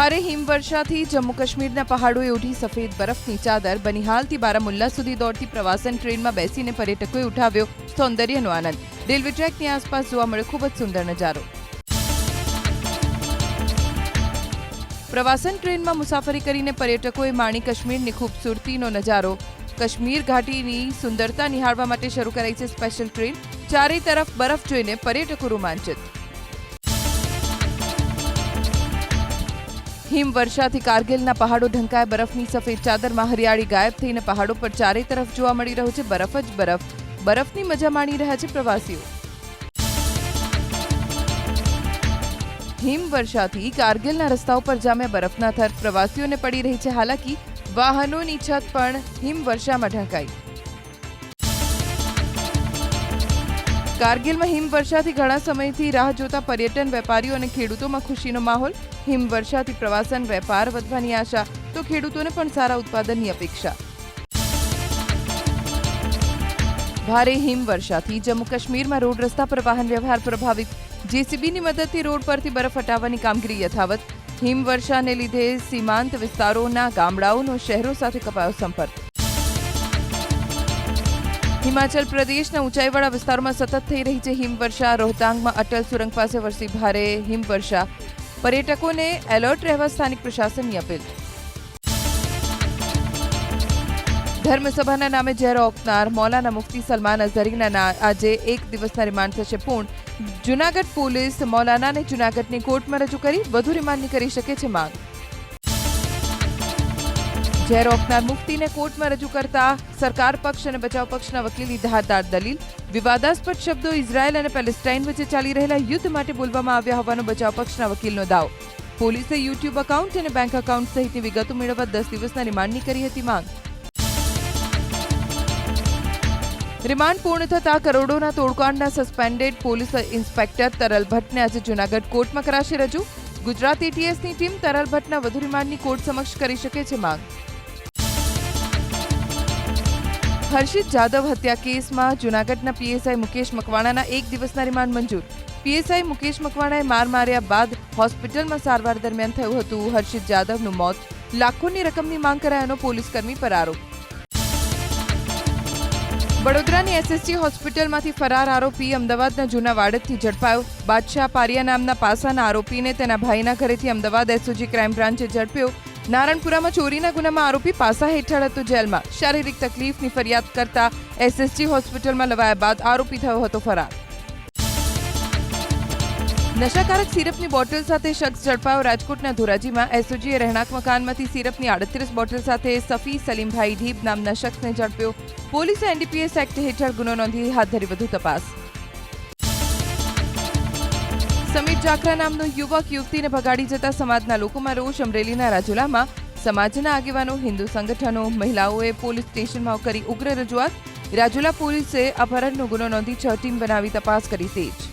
ભારે હિમવર્ષાથી જમ્મુ કાશ્મીરના પહાડોએ ઉઠી સફેદ બરફની ચાદર બનિહાલથી બારામુલ્લા સુધી દોડતી પ્રવાસન ટ્રેનમાં બેસીને પર્યટકોએ ઉઠાવ્યો સૌંદર્યનો આનંદ. રેલવે ટ્રેકની આસપાસ જોવા મળ્યો ખૂબ જ સુંદર નજારો. પ્રવાસન ટ્રેનમાં મુસાફરી કરીને પર્યટકોએ માણી કાશ્મીરની ખૂબસૂરતીનો નજારો. કાશ્મીર ઘાટીની સુંદરતા નિહાળવા માટે શરૂ કરાઈ છે સ્પેશિયલ ટ્રેન. ચારે તરફ બરફ જોઈને પર્યટકો રોમાંચિત. હિમવર્ષાથી કારગિલના પહાડો ઢંકાય, બરફની સફેદ ચાદરમાં હરિયાળી ગાયબ થઈને પહાડો પર ચારે તરફ જોવા મળી રહ્યો છે બરફ જ બરફ. બરફની મજા માણી રહ્યા છે પ્રવાસીઓ. હિમવર્ષાથી કારગિલના રસ્તાઓ પર જામ્યા બરફના થર પ્રવાસીઓને પડી રહી છે હાલાકી. વાહનોની છત પણ હિમવર્ષામાં ઢંકાઈ. કારગિલમાં હિમવર્ષાથી ઘણા સમયથી રાહ જોતા પર્યટન વેપારીઓ અને ખેડૂતોમાં ખુશીનો માહોલ. હિમવર્ષાથી પ્રવાસન વેપાર વધવાની આશા, તો ખેડૂતોને પણ સારા ઉત્પાદનની અપેક્ષા. ભારે હિમવર્ષાથી જમ્મુ કાશ્મીરમાં રોડ રસ્તા પર વાહન વ્યવહાર પ્રભાવિત. જેસીબીની મદદથી રોડ પરથી બરફ હટાવવાની કામગીરી યથાવત. હિમવર્ષાને લીધે સીમાંત વિસ્તારોના ગામડાઓનો શહેરો સાથે કપાયો સંપર્ક. હિમાચલ પ્રદેશના ઊંચાઈવાળા વિસ્તારોમાં સતત થઈ રહી છે હિમવર્ષા. રોહતાંગમાં અટલ સુરંગ પાસે વરસી ભારે હિમવર્ષા. પર્યટકોને એલર્ટ રહેવા સ્થાનિક પ્રશાસનની અપીલ. ધર્મસભાના નામે ઝેર ઓકનાર મૌલાના મુફતી સલમાન અઝહરીના આજે એક દિવસના રિમાન્ડ થશે પૂર્ણ. જુનાગઢ પોલીસ મૌલાનાને જુનાગઢની કોર્ટમાં રજૂ કરી, વધુ રિમાન્ડની કરી શકે છે માંગ. ઝેર ઓકનાર મુફતીને કોર્ટમાં રજૂ કરતા સરકાર પક્ષ અને બચાવ પક્ષના વકીલી ધારદાર દલીલ. વિવાદાસ્પદ શબ્દો ઇઝરાયલ અને પેલેસ્ટાઇન વચ્ચે ચાલી રહેલા યુદ્ધ માટે બોલવામાં આવ્યા હોવાનો બચાવ પક્ષના વકીલનો દાવ. પોલીસે યુટ્યુબ એકાઉન્ટ અને બેંક એકાઉન્ટ સહિતની વિગતો મેળવવા દસ દિવસના રિમાન્ડની કરી હતી માંગ. રિમાન્ડ પૂર્ણ થતા કરોડોના તોડકાંડના સસ્પેન્ડેડ પોલીસ ઇન્સ્પેક્ટર તરલ ભટ્ટને આજે જૂનાગઢ કોર્ટમાં કરાશે રજૂ. ગુજરાત એટીએસની ટીમ તરલ ભટ્ટના વધુ રિમાન્ડની કોર્ટ સમક્ષ કરી શકે છે માંગ. હર્ષિત જાદવ હત્યા કેસમાં જૂનાગઢના પીએસઆઈ મુકેશ મકવાણાના એક દિવસના રિમાન્ડ મંજૂર. પીએસઆઈ મુકેશ મકવાણાએ માર માર્યા બાદ હોસ્પિટલમાં સારવાર દરમિયાન થયું હતું. હર્ષિત જાદવનું મોત. લાખોની રકમની માંગ કરાયાનો પોલીસકર્મી આરોપ. વડોદરાની એસએસસી હોસ્પિટલમાંથી ફરાર આરોપી અમદાવાદના જૂના વાડદથી ઝડપાયો. બાદશાહ પારિયા નામના પાસાના આરોપીને તેના ભાઈના ઘરેથી અમદાવાદ એસઓજી ક્રાઇમ બ્રાન્ચે ઝડપ્યો. નારણપુરામાં ચોરીના ગુનામાં આરોપી પાસા હેઠળ હતો જેલમાં. શારીરિક તકલીફની ફરિયાદ કરતા એસએસજી હોસ્પિટલમાં લવાયા બાદ આરોપી થયો હતો ફરાર. નશાકારક સિરપની બોટલ સાથે શખ્સ ઝડપાયો રાજકોટના ધોરાજીમાં. એસઓજીએ રહેણાંક મકાનમાંથી સિરપની આડત્રીસ બોટલ સાથે સફી સલીમભાઈ ઢીબ નામના શખ્સને ઝડપ્યો. પોલીસે એનડીપીએસ એક્ટ હેઠળ ગુનો નોંધી હાથ ધરી વધુ તપાસ. સમીર જાખરા નામનો યુવક યુવતીને ભગાડી જતા સમાજના લોકોમાં રોષ અમરેલીના રાજુલામાં સમાજના આગેવાનો, હિન્દુ સંગઠનો, મહિલાઓએ પોલીસ સ્ટેશનમાં કરી ઉગ્ર રજૂઆત. રાજુલા પોલીસે અપહરણનો ગુનો નોંધી છ ટીમ બનાવી તપાસ કરી તેજ.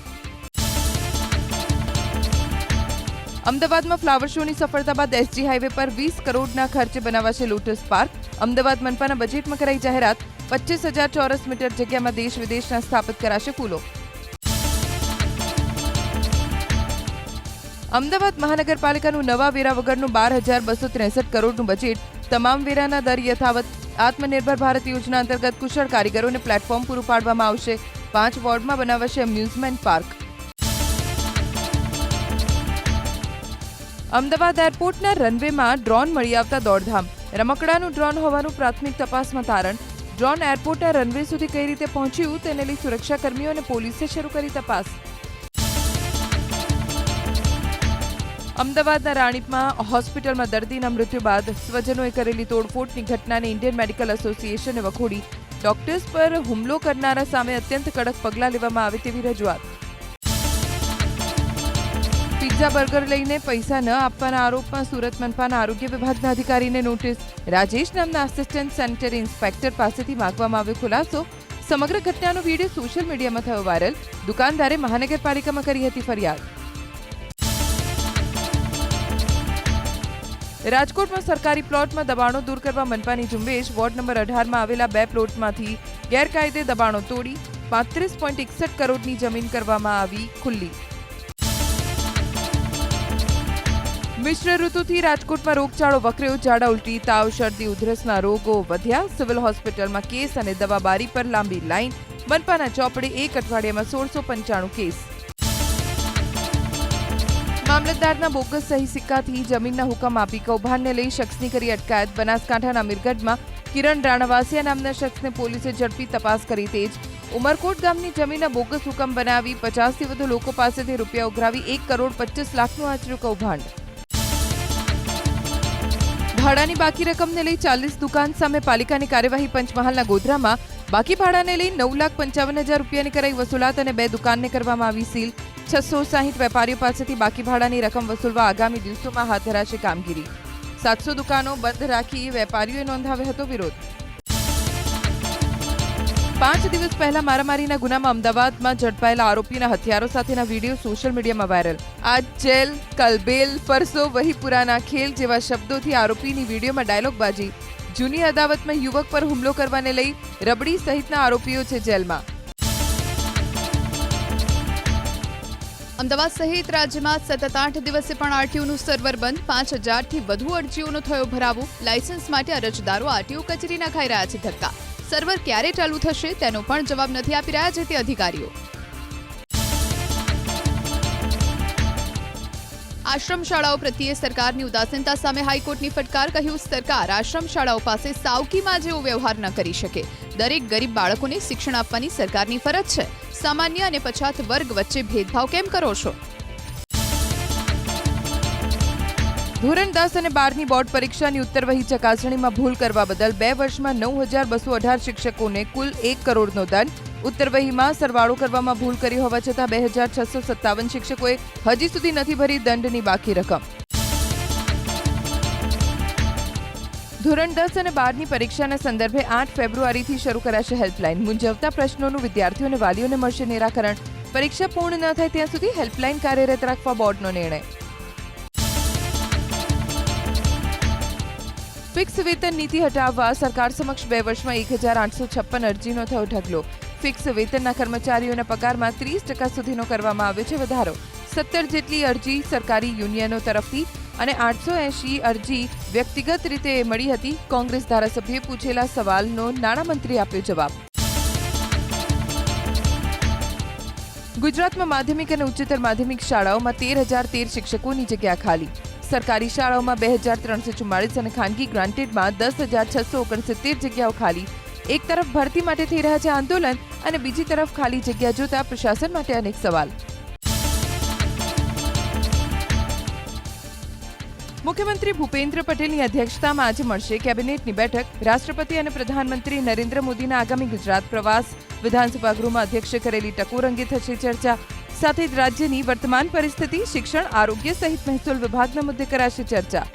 અમદાવાદમાં ફ્લાવર શોની સફળતા બાદ એસજી હાઈવે પર વીસ કરોડના ખર્ચે બનાવાશે લોટસ પાર્ક. અમદાવાદ મનપાના બજેટમાં કરાઈ જાહેરાત. પચીસ હજાર ચોરસ મીટર જગ્યામાં દેશ વિદેશના સ્થાપિત કરાશે પુલો અમદાવાદ મહાનગરપાલિકાનું નવા વેરા વગરનું બાર હજાર બસો ત્રેસઠ કરોડનું બજેટ, તમામ વેરાના દર યથાવત આત્મનિર્ભર ભારત યોજના અંતર્ગત કુશળ કારીગરોને પ્લેટફોર્મ પૂરું પાડવામાં આવશે. પાંચ વોર્ડમાં બનાવાશે એમ્યુઝમેન્ટ પાર્ક. અમદાવાદ એરપોર્ટના રનવેમાં ડ્રોન મળી આવતા દોડધામ. રમકડાનું ડ્રોન હોવાનું પ્રાથમિક તપાસમાં તારણ. ડ્રોન એરપોર્ટના રનવે સુધી કઈ રીતે પહોંચ્યું તેને લઈ સુરક્ષાકર્મીઓ અને પોલીસે શરૂ કરી તપાસ. અમદાવાદના રાણીપમાં હોસ્પિટલમાં દર્દીના મૃત્યુ બાદ સ્વજનોએ કરેલી તોડફોડની ઘટનાને ઇન્ડિયન મેડિકલ એસોસિએશને વખોડી. ડોક્ટર્સ પર હુમલો કરનારા સામે અત્યંત કડક પગલાં લેવામાં આવે તેવી રજૂઆત. પિઝા, બર્ગર લઈને પૈસા ન આપવાના આરોપમાં સુરત મનપાના આરોગ્ય વિભાગના અધિકારીને નોટિસ. રાજેશ નામના આસિસ્ટન્ટ સેનિટરી ઇન્સ્પેક્ટર પાસેથી માંગવામાં આવ્યો ખુલાસો. સમગ્ર ઘટનાનો વીડિયો સોશિયલ મીડિયામાં થયો વાયરલ. દુકાનદારે મહાનગરપાલિકામાં કરી હતી ફરિયાદ. રાજકોટમાં સરકારી પ્લોટમાં દબાણો દૂર કરવા મનપાની ઝુંબેશ વોર્ડ નંબર અઢારમાં આવેલા બે પ્લોટમાંથી ગેરકાયદે દબાણો તોડી પાંત્રીસ પોઈન્ટ એકસઠ કરોડની જમીન કરવામાં આવી ખુલ્લી. મિશ્ર ઋતુથી રાજકોટમાં રોગચાળો વકર્યો, ઝાડા ઉલટી, તાવ, શરદી, ઉધરસના રોગો વધ્યા. સિવિલ હોસ્પિટલમાં કેસ અને દવાબારી પર લાંબી લાઈન. મનપાના ચોપડે એક અઠવાડિયામાં સોળસો પંચાણું કેસ. મામલતદારના બોગસ સહી સિક્કાથી જમીનના હુકમ આપી કૌભાંડને લઈ શખ્સની કરી અટકાયત. બનાસકાંઠાના મિરગઢમાં કિરણ રાણાવાસિયા નામના શખ્સને પોલીસે ઝડપી તપાસ કરી તેજ. ઉમરકોટ ગામની જમીનના બોગસ હુકમ બનાવી પચાસથી વધુ લોકો પાસેથી રૂપિયા ઉઘરાવી એક કરોડ પચીસ લાખનું આચર્યું કૌભાંડ. ભાડાની બાકી રકમને લઈ ચાલીસ દુકાન સામે પાલિકાની કાર્યવાહી પંચમહાલના ગોધરામાં. બાકી ભાડાને લઈ નવ લાખ પંચાવન હજાર રૂપિયાની કરાઈ વસૂલાત અને બે દુકાનને કરવામાં આવી સીલ. છસો સાહીઠ વેપારીઓ પાસેથી બાકી ભાડાની રકમ વસૂલવા આગામી દિવસોમાં હાથ ધરાશે કામગીરી. સાતસો દુકાનો બંધ રાખી વેપારીઓએ નોંધાવ્યો હતો વિરોધ. પાંચ દિવસ પહેલા મારામારીના ગુનામાં અમદાવાદમાં ઝડપાયેલા આરોપીના હથિયારો સાથેના વીડિયો સોશિયલ મીડિયામાં વાયરલ. આજ જેલ, કલબેલ પરસો વહીપુરાના ખેલ જેવા શબ્દોથી આરોપીની વિડીયોમાં ડાયલોગબાજી જૂની અદાવતમાં યુવક પર હુમલો કરવાને લઈ રબડી સહિતના આરોપીઓ છે જેલમાં. અમદાવાદ સહિત રાજ્યમાં સતત આઠ દિવસે પણ આરટીઓનું સર્વર બંધ. પાંચ હજારથી વધુ અરજીઓનો થયો ભરાવો. લાયસન્સ માટે અરજદારો આરટીઓ કચેરીના ખાઈ રહ્યા છે ધક્કા. સર્વર ક્યારે ચાલુ થશે તેનો પણ જવાબ નથી આપી રહ્યા છે તે અધિકારીઓ. આશ્રમ શાળાઓ પ્રત્યે સરકારની ઉદાસીનતા સામે હાઈકોર્ટની ફટકાર કહ્યું સરકાર આશ્રમ શાળાઓ પાસે સાવકીમાં જેવો વ્યવહાર ન કરી શકે. દરેક ગરીબ બાળકોને શિક્ષણ આપવાની સરકારની ફરજ છે. સામાન્ય અને પછાત વર્ગ વચ્ચે ભેદભાવ કેમ કરો છો? ધોરણ દસ અને બારની બોર્ડ પરીક્ષાની ઉત્તરવહી ચકાસણીમાં ભૂલ કરવા બદલ બે વર્ષમાં નવ હજાર બસો અઢાર શિક્ષકોને કુલ એક કરોડનો દંડ. ઉત્તરવહીમાં સરવાળો કરવામાં ભૂલ કરી હોવા છતાં બે હજાર છસો સત્તાવન શિક્ષકોએ હજી સુધી નથી ભરી દંડની બાકી રકમ. ધોરણ દસ અને બારની પરીક્ષાના સંદર્ભે આઠ ફેબ્રુઆરીથી શરૂ કરાશે હેલ્પલાઇન. મૂંઝવતા પ્રશ્નોનું વિદ્યાર્થીઓ અને વાલીઓને મળશે નિરાકરણ. પરીક્ષા પૂર્ણ ન થાય ત્યાં સુધી હેલ્પલાઇન કાર્યરત રાખવા બોર્ડનો નિર્ણય. ફિક્સ વેતન નીતિ હટાવવા સરકાર સમક્ષ બે વર્ષમાં એક હજાર આઠસો છપ્પન અરજીનો થયો ઢગલો. ફિક્સ વેતનના કર્મચારીઓના પગારમાં ત્રીસ ટકા સુધીનો કરવામાં આવ્યો છે વધારો. સત્તર જેટલી અરજી સરકારી યુનિયનો તરફથી અને આઠસો એંશી અરજી વ્યક્તિગત રીતે મળી હતી. કોંગ્રેસ ધારાસભ્યે પૂછેલા સવાલનો નાણામંત્રી આપ્યો જવાબ. ગુજરાતમાં માધ્યમિક અને ઉચ્ચતર માધ્યમિક શાળાઓમાં તેર હજાર તેર શિક્ષકોની જગ્યા ખાલી. સરકારી શાળાઓમાં બે હજાર ત્રણસો ચુમ્માળીસ અને ખાનગી ગ્રાન્ટેડમાં દસ હજાર છસો ઓગણસિત્તેર જગ્યાઓ ખાલી. એક તરફ ભરતી માટે થઈ રહ્યા છે આંદોલન અને બીજી તરફ ખાલી જગ્યા જોતા પ્રશાસન માટે અનેક સવાલ. મુખ્યમંત્રી ભૂપેન્દ્ર પટેલની અધ્યક્ષતામાં આજે મળશે કેબિનેટની બેઠક. રાષ્ટ્રપતિ અને પ્રધાનમંત્રી નરેન્દ્ર મોદીના આગામી ગુજરાત પ્રવાસ વિધાનસભા ગૃહમાં અધ્યક્ષે કરેલી ટકોર અંગે થશે ચર્ચા. સાથે જ રાજ્યની વર્તમાન પરિસ્થિતિ, શિક્ષણ, આરોગ્ય સહિત મહેસૂલ વિભાગના મુદ્દે કરાશે ચર્ચા.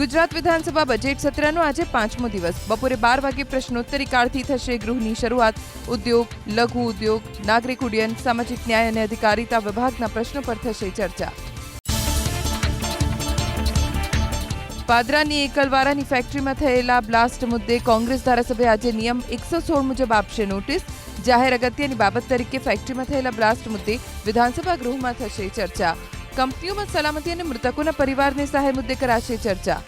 ગુજરાત વિધાનસભા બજેટ સત્રનો આજે પાંચમો દિવસ. બપોરે બાર વાગે પ્રશ્નોત્તરી કાળથી થશે ગૃહની શરૂઆત. ઉદ્યોગ, લઘુ ઉદ્યોગ, નાગરિક ઉડ્ડયન, સામાજિક ન્યાય અને અધિકારીતા વિભાગના પ્રશ્નો પર થશે ચર્ચા. પાદરાની એકલવારાની ફેક્ટરીમાં થયેલા બ્લાસ્ટ મુદ્દે કોંગ્રેસ ધારાસભ્ય આજે નિયમ એકસો સોળ મુજબ આપશે નોટિસ જાહેર અગત્યની બાબત તરીકે ફેક્ટરીમાં થયેલા બ્લાસ્ટ મુદ્દે વિધાનસભા ગૃહમાં થશે ચર્ચા. કંપનીઓમાં સલામતી અને મૃતકોના પરિવારને સહાય મુદ્દે કરાશે ચર્ચા.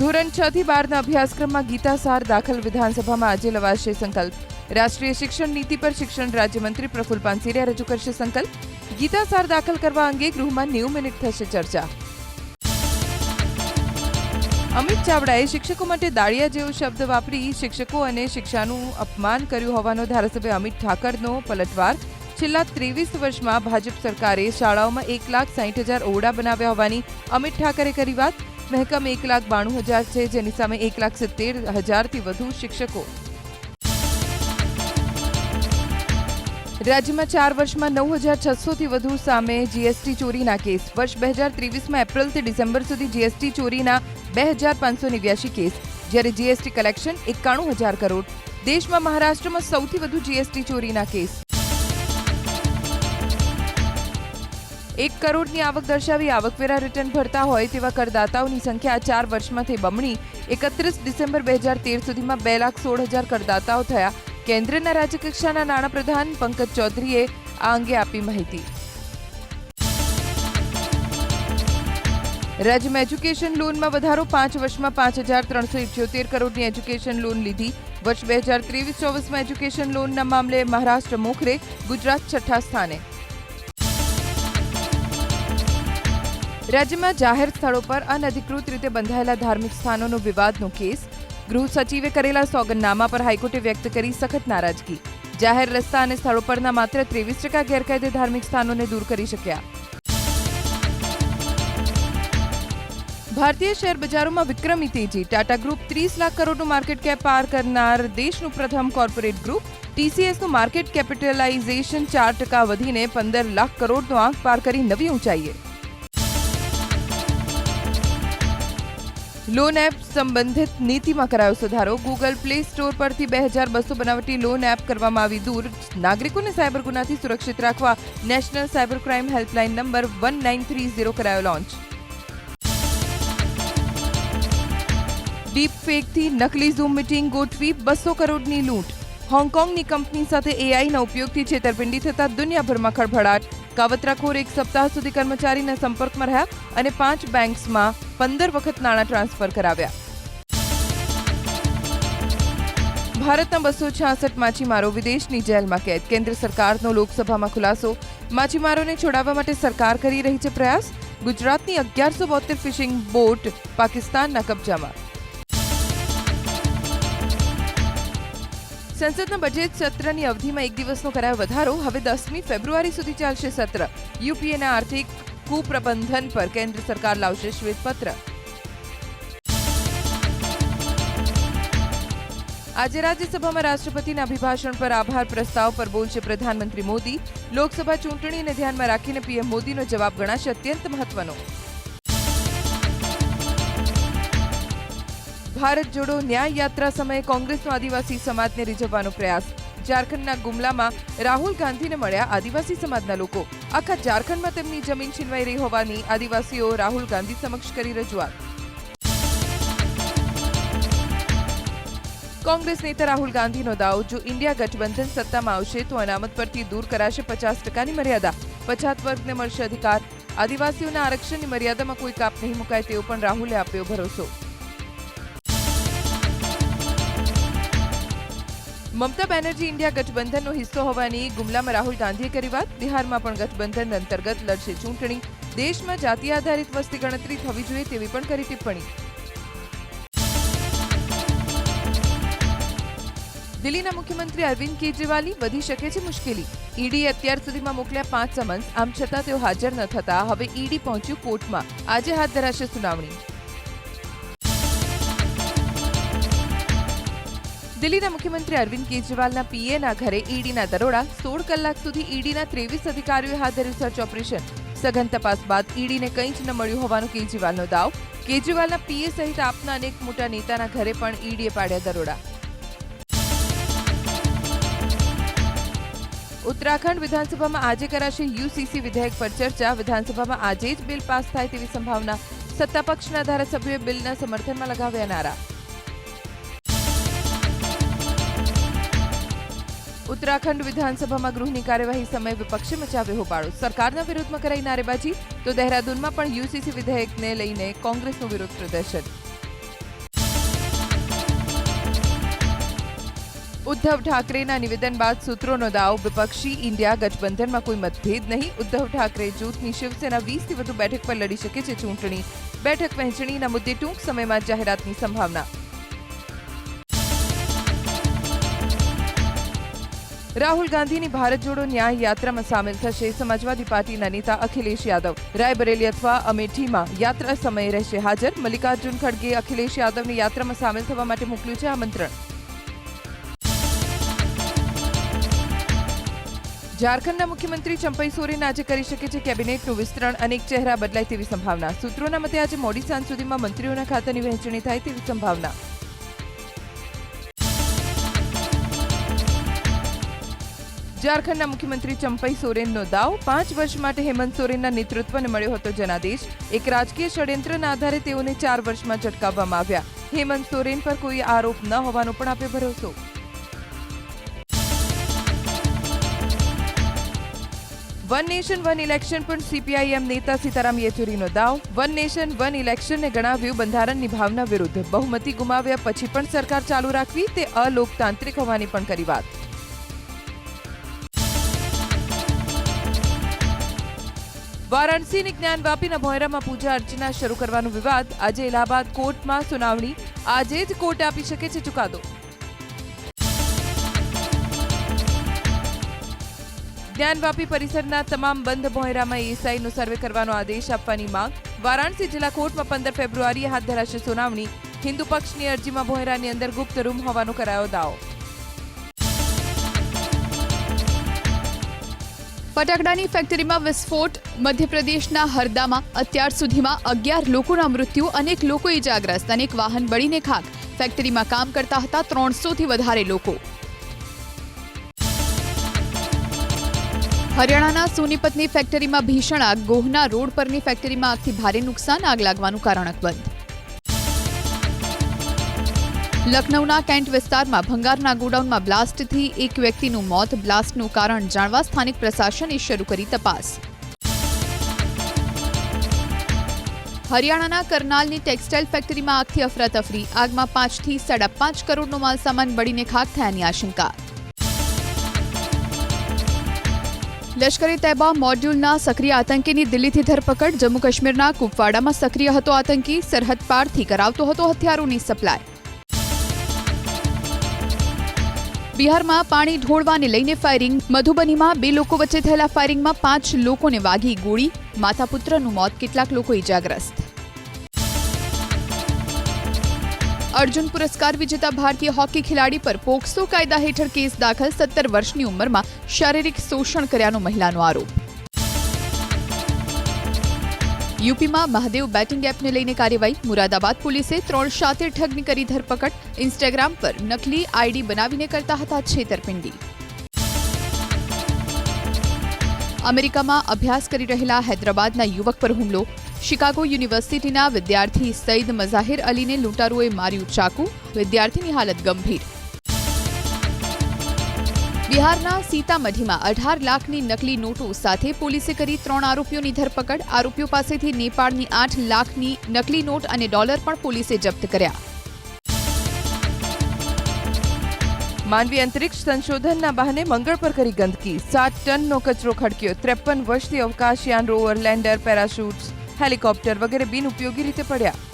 ધોરણ છ થી બારના અભ્યાસક્રમમાં ગીતાસાર દાખલ વિધાનસભામાં આજે લવાશે સંકલ્પ. રાષ્ટ્રીય શિક્ષણ નીતિ પર શિક્ષણ રાજ્યમંત્રી પ્રફુલ પાનસેરિયા રજૂ કરશે સંકલ્પ. ગીતાસાર દાખલ કરવા અંગે ગૃહમાં નેવું મિનિટ થશે ચર્ચા. અમિત ચાવડાએ શિક્ષકો માટે દાળિયા જેવો શબ્દ વાપરી શિક્ષકો અને શિક્ષાનું અપમાન કર્યું હોવાનો ધારાસભ્ય અમિત ઠાકરનો પલટવાર. છેલ્લા ત્રેવીસ વર્ષમાં ભાજપ સરકારે શાળાઓમાં એક લાખ સાહીઠ હજાર ઓરડા બનાવ્યા હોવાની અમિત ઠાકરે કરી વાત. મહેકમ એક લાખ બાણું હજાર છે, જેની સામે એક લાખ સિત્તેર હજારથી વધુ શિક્ષકો. રાજ્યમાં ચાર વર્ષમાં નવ હજાર છસોથી વધુ સામે જીએસટી ચોરીના કેસ. વર્ષ બે હજાર ત્રેવીસમાં એપ્રિલથી ડિસેમ્બર સુધી જીએસટી ચોરીના બે હજાર પાંચસો નેવ્યાસી કેસ. જ્યારે જીએસટી કલેક્શન એકાણું હજાર કરોડ. દેશમાં મહારાષ્ટ્રમાં સૌથી વધુ જીએસટી ચોરીના કેસ. એક કરોડની આવક દર્શાવી આવકવેરા રિટર્ન ભરતા હોય તેવા કરદાતાઓની સંખ્યા ચાર વર્ષમાંથી બમણી. એકત્રીસ ડિસેમ્બર બે હજાર તેર સુધીમાં બે લાખ સોળ હજાર કરદાતાઓ થયા. કેન્દ્રના રાજ્યકક્ષાના નાણાપ્રધાન પંકજ ચૌધરીએ આ અંગે આપી માહિતી. રાજ્યમાં એજ્યુકેશન લોનમાં વધારો પાંચ વર્ષમાં પાંચ હજાર ત્રણસો ઇઠ્યોતેર કરોડની એજ્યુકેશન લોન લીધી. વર્ષ બે હજાર ત્રેવીસ ચોવીસમાં એજ્યુકેશન લોનના મામલે મહારાષ્ટ્ર મોખરે ગુજરાત છઠ્ઠા સ્થાને. રાજ્યમાં જાહેર સ્થળો પર અનધિકૃત રીતે બંધાયેલા ધાર્મિક સ્થાનોનો વિવાદનો કેસ. ગૃહ સચિવે કરેલા સોગંદનામા પર હાઈકોર્ટે વ્યક્ત કરી સખત નારાજગી. જાહેર રસ્તા અને સ્થળો પરના માત્ર ત્રેવીસ ટકા ગેરકાયદે ધાર્મિક સ્થાનોને દૂર કરી શક્યા. ભારતીય શેર બજારોમાં વિક્રમી તેજી. ટાટા ગ્રુપ ત્રીસ લાખ કરોડનું માર્કેટ કેપ પાર કરનાર દેશનું પ્રથમ કોર્પોરેટ ગ્રુપ. ટીસીએસનું માર્કેટ કેપિટલાઇઝેશન ચાર ટકા વધીને પંદર લાખ કરોડનો આંક પાર કરી નવી ઊંચાઈએ. લોન એપ સંબંધિત નીતિમાં કરાયો સુધારો. ગૂગલ પ્લે સ્ટોર પરથી બે હજાર બસો બનાવટી લોન એપ કરવામાં આવી દૂર. નાગરિકોને સાયબર ગુનાથી સુરક્ષિત રાખવા national cyber crime helpline number one nine three zero કરાયો લોન્ચ ડીપ ફેકથી નકલી ઝૂમ મીટિંગ ગોઠવી બસો કરોડની લૂંટ. હોંગકોંગની કંપની સાથે એઆઈના ઉપયોગથી છેતરપિંડી થતા દુનિયાભરમાં ખળભળાટ. કાવતરાખોર એક સપ્તાહ સુધી કર્મચારીના સંપર્કમાં રહ્યા અને પાંચ બેંક્સમાં પંદર વખત નાણાં ટ્રાન્સફર કરાવ્યા. ભારતના બસો છાસઠ માછીમારો વિદેશની જેલમાં કેદ. કેન્દ્ર સરકારનો લોકસભામાં ખુલાસો. માછીમારોને છોડાવવા માટે સરકાર કરી રહી છે પ્રયાસ. ગુજરાતની અગિયારસો બોતેર ફિશિંગ બોટ પાકિસ્તાનના કબજામાં. સંસદના બજેટ સત્રની અવધિમાં એક દિવસનો કરાયો વધારો. હવે દસમી ફેબ્રુઆરી સુધી ચાલશે સત્ર. યુપીએના આર્થિક કુપ્રબંધન પર કેન્દ્ર સરકાર લાવશે શ્વેતપત્ર. આજે રાજ્યસભામાં રાષ્ટ્રપતિના અભિભાષણ પર આભાર પ્રસ્તાવ પર બોલશે પ્રધાનમંત્રી મોદી. લોકસભા ચૂંટણીને ધ્યાનમાં રાખીને પીએમ મોદીનો જવાબ ગણાશે અત્યંત મહત્વનો. ભારત જોડો ન્યાય યાત્રા સમયે કોંગ્રેસનો આદિવાસી સમાજને રીઝવવાનો પ્રયાસ. ઝારખંડના ગુમલામાં રાહુલ ગાંધીને મળ્યા આદિવાસી સમાજના લોકો. આખા ઝારખંડમાં તેમની જમીન છીનવાઈ રહી હોવાની આદિવાસીઓ રાહુલ ગાંધી સમક્ષ કરી રજૂઆત. કોંગ્રેસ નેતા રાહુલ ગાંધીનો દાવ, જો ઇન્ડિયા ગઠબંધન સત્તામાં આવશે, તો અનામત પરથી દૂર કરાશે પચાસ ટકાની મર્યાદા. પછાત વર્ગને મળશે અધિકાર. આદિવાસીઓના આરક્ષણની મર્યાદામાં કોઈ કાપ નહીં મુકાય તેવો પણ રાહુલે આપ્યો ભરોસો. મમતા બેનર્જી ઇન્ડિયા ગઠબંધનનો હિસ્સો હોવાની ગુમલામાં રાહુલ ગાંધીએ કરી વાત. બિહારમાં પણ ગઠબંધન અંતર્ગત લડશે ચૂંટણી. દેશમાં જાતિ આધારિત વસ્તી ગણતરી થવી જોઈએ તેવી પણ કરી ટિપ્પણી. દિલ્હીના મુખ્યમંત્રી અરવિંદ કેજરીવાલની વધી શકે છે મુશ્કેલી. ઈડી અત્યાર સુધીમાં મોકલ્યા પાંચ સમન્સ. આમ છતાં તેઓ હાજર ન થતા. હવે ઈડી પહોંચ્યું કોર્ટમાં. આજે હાથ ધરાશે સુનાવણી. દિલ્હીના મુખ્યમંત્રી અરવિંદ કેજરીવાલના પીએના ઘરે ઈડીના દરોડા, સોળ કલાક સુધી ઈડીના ત્રેવીસ અધિકારીઓએ હાથ ધર્યું સર્ચ ઓપરેશન. સઘન તપાસ બાદ ઈડીને કંઈ જ ન મળ્યું હોવાનો કેજરીવાલનો દાવ. કેજરીવાલના પીએ સહિત આપના અનેક મોટા નેતાના ઘરે પણ ઈડીએ પાડ્યા દરોડા. ઉત્તરાખંડ વિધાનસભામાં આજે કરાશે યુસીસી વિધેયક પર ચર્ચા. વિધાનસભામાં આજે જ બિલ પાસ થાય તેવી સંભાવના. સત્તાપક્ષના ધારાસભ્યોએ બિલના સમર્થનમાં લગાવ્યા નારા. ઉત્તરાખંડ વિધાનસભામાં ગૃહની કાર્યવાહી સમયે વિપક્ષે મચાવ્યો હોબાળો. સરકારના વિરોધમાં કરાઈ નારેબાજી, તો દહેરાદૂનમાં પણ યુસીસી વિધેયકને લઈને કોંગ્રેસનું વિરોધ પ્રદર્શન. ઉદ્ધવ ઠાકરેના નિવેદન બાદ સૂત્રોનો દાવ, વિપક્ષી ઇન્ડિયા ગઠબંધનમાં કોઈ મતભેદ નહીં. ઉદ્ધવ ઠાકરે જૂથની શિવસેના વીસથી વધુ બેઠક પર લડી શકે છે ચૂંટણી. બેઠક વહેંચણીના મુદ્દે ટૂંક સમયમાં જાહેરાતની સંભાવના. રાહુલ ગાંધીની ભારત જોડો ન્યાય યાત્રામાં સામેલ થશે. સમાજવાદી પાર્ટીના નેતા અખિલેશ યાદવ. રાયબરેલી અથવા અમેઠીમાં યાત્રા સમયે રહેશે હાજર. મલ્લિકાર્જુન ખડગે અખિલેશ યાદવને યાત્રામાં સામેલ થવા માટે મોકલ્યું છે આમંત્રણ. ઝારખંડના મુખ્યમંત્રી ચંપઈ સોરેન આજે કરી શકે છે કેબિનેટનું વિસ્તરણ. અનેક ચહેરા બદલાય તેવી સંભાવના. સૂત્રોના મતે આજે મોડી સાંજ સુધીમાં મંત્રીઓના ખાતાની વહેંચણી થાય તેવી સંભાવના. ઝારખંડના મુખ્યમંત્રી ચંપઈ સોરેનનો દાવ. પાંચ વર્ષ માટે હેમંત સોરેનના નેતૃત્વને મળ્યો હતો જનાદેશ. એક રાજકીય ષડયંત્રના આધારે તેઓને ચાર વર્ષમાં ઝટકાવવામાં આવ્યા. હેમંત સોરેન પર કોઈ આરોપ ન હોવાનો પણ આપ્યો ભરોસો. વન નેશન, વન ઇલેક્શન પણ સીપીઆઈએમ નેતા સીતારામ યેચુરીનો દાવ. વન નેશન, વન ઇલેક્શનને ગણાવ્યું બંધારણની ભાવના વિરુદ્ધ. બહુમતી ગુમાવ્યા પછી પણ સરકાર ચાલુ રાખવી તે અલોકતાંત્રિક હોવાની પણ કરી વાત. વારાણસીની જ્ઞાનવાપીના ભોયરામાં પૂજા અર્ચના શરૂ કરવાનો વિવાદ. આજે ઇલાહાબાદ કોર્ટમાં સુનાવણી. આજે જ કોર્ટ આપી શકે છે ચુકાદો. જ્ઞાનવાપી પરિસરના તમામ બંધ ભોયરામાં એસઆઈનો સર્વે કરવાનો આદેશ આપવાની માંગ. વારાણસી જિલ્લા કોર્ટમાં પંદર ફેબ્રુઆરીએ હાથ ધરાશે સુનાવણી. હિન્દુ પક્ષની અરજીમાં ભોયરાની અંદર ગુપ્ત રૂમ હોવાનો કરાયો દાવો. ફટાકડાની ફેક્ટરીમાં વિસ્ફોટ, મધ્યપ્રદેશના હરદામાં અત્યાર સુધીમાં અગિયાર લોકોના મૃત્યુ, અનેક લોકો ઇજાગ્રસ્ત અનેક વાહન બળીને ખાક. ફેક્ટરીમાં કામ કરતા હતા ત્રણસોથી વધારે લોકો. હરિયાણાના સોનીપતની ફેક્ટરીમાં ભીષણ આગ, ગોહના રોડ પરની ફેક્ટરીમાં આગથી ભારે નુકસાન, આગ લાગવાનું કારણ અકબંધ. લખનૌના કેન્ટ વિસ્તારમાં ભંગારના ગોડાઉનમાં બ્લાસ્ટથી એક વ્યક્તિનું મોત. બ્લાસ્ટનું કારણ જાણવા સ્થાનિક પ્રશાસને શરૂ કરી તપાસ. હરિયાણાના કરનાલની ટેક્સટાઇલ ફેક્ટરીમાં આગથી અફરાતફરી. આગમાં પાંચથી સાડા પાંચ કરોડનો માલસામાન બળીને ખાક થયાની આશંકા. લશ્કરે તૈબા મોડ્યુલના સક્રિય આતંકીની દિલ્હીથી ધરપકડ. જમ્મુ કાશ્મીરના કુપવાડામાં સક્રિય હતો આતંકી. સરહદ પારથી કરાવતો હતો હથિયારોની સપ્લાય. બિહારમાં પાણી ઢોળવાને લઈને ફાયરિંગ. મધુબનીમાં બે લોકો વચ્ચે થયેલા ફાયરિંગમાં પાંચ લોકોને વાગી ગોળી. માતા પુત્રનું મોત, કેટલાક લોકો ઇજાગ્રસ્ત અર્જુન પુરસ્કાર વિજેતા ભારતીય હોકી ખેલાડી પર પોક્સો કાયદા હેઠળ કેસ દાખલ. સત્તર વર્ષની ઉંમરમાં શારીરિક શોષણ કર્યાનો મહિલાનો આરોપ. યુપીમાં મહાદેવ બેટિંગ એપને લઈને કાર્યવાહી મુરાદાબાદ પોલીસે ત્રણ શાतिर ઠગની કરી ધરપકડ ઇન્સ્ટાગ્રામ પર નકલી આઈડી બનાવીને કરતા હતા છેતરપિંડી અમેરિકામાં અભ્યાસ કરી રહેલા હૈદરાબાદના યુવક પર હુમલો શિકાગો યુનિવર્સિટીના વિદ્યાર્થી સઈદ મઝાહિર અલીને લૂંટારુએ માર્યું ચાકુ વિદ્યાર્થીની હાલત ગંભીર બિહારના સીતામઢીમાં અઢાર લાખની નકલી નોટો સાથે પોલીસે કરી ત્રણ આરોપીઓની ધરપકડ. આરોપીઓ પાસેથી નેપાળની આઠ લાખની નકલી નોટ અને ડોલર પણ પોલીસે જપ્ત કર્યા. માનવી અંતરિક્ષ સંશોધનના બહાને મંગળ પર કરી ગંદકી. સાત ટનનો કચરો ખડક્યો. ત્રેપન વર્ષથી અવકાશયાન રોવર, લેન્ડર, પેરાશૂટ્સ, હેલિકોપ્ટર વગેરે બિનઉપયોગી રીતે પડ્યા.